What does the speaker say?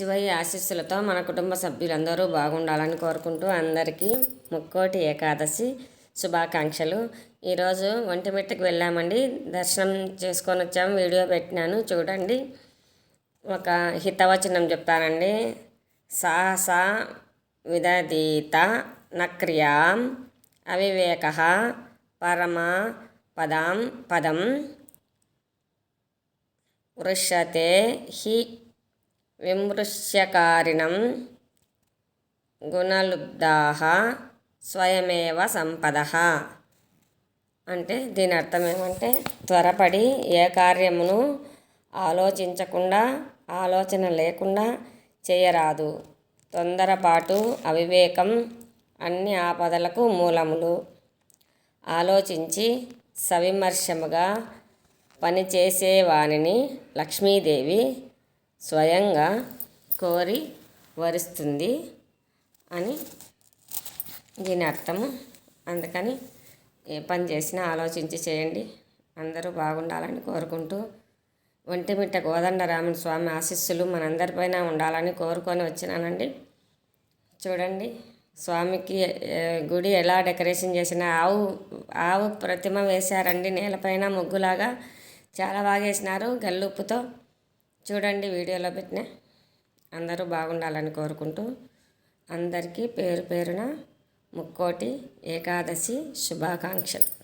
శివయ్య ఆశీస్సులతో మన కుటుంబ సభ్యులందరూ బాగుండాలని కోరుకుంటూ అందరికీ ముక్కోటి ఏకాదశి శుభాకాంక్షలు. ఈరోజు ఒంటిమిట్టకి వెళ్ళామండి. దర్శనం చేసుకొని వచ్చాము. వీడియో పెట్టినాను. చూడండి. ఒక హితవచనం చెప్తానండి. సాహస విదధీత నక్రియాం అవివేక పరమ పదం పదం వృషతే హి విమృశ్యకారిణం గుణలుబ్ధాహ స్వయమేవ సంపద. అంటే దీని అర్థం ఏమంటే త్వరపడి ఏ కార్యమును ఆలోచించకుండా ఆలోచన లేకుండా చేయరాదు. తొందరపాటు అవివేకం అన్ని ఆపదలకు మూలములు. ఆలోచించి సవిమర్శముగా పనిచేసేవాణిని లక్ష్మీదేవి స్వయంగా కోరి వరిస్తుంది అని దీని అర్థము. అందుకని ఏ పని చేసినా ఆలోచించి చేయండి. అందరూ బాగుండాలని కోరుకుంటూ ఒంటిమిట్ట కోదండరామన్ స్వామి ఆశీస్సులు మనందరిపైన ఉండాలని కోరుకొని వచ్చినానండి. చూడండి స్వామికి గుడి ఎలా డెకరేషన్ చేసిన ఆవు ఆవు ప్రతిమ వేశారండి. నేలపైన ముగ్గులాగా చాలా బాగా వేసినారు గల్లుప్పుతో. చూడండి వీడియోలో పెట్టిన. అందరూ బాగుండాలని కోరుకుంటూ అందరికీ పేరు పేరున ముక్కోటి ఏకాదశి శుభాకాంక్షలు.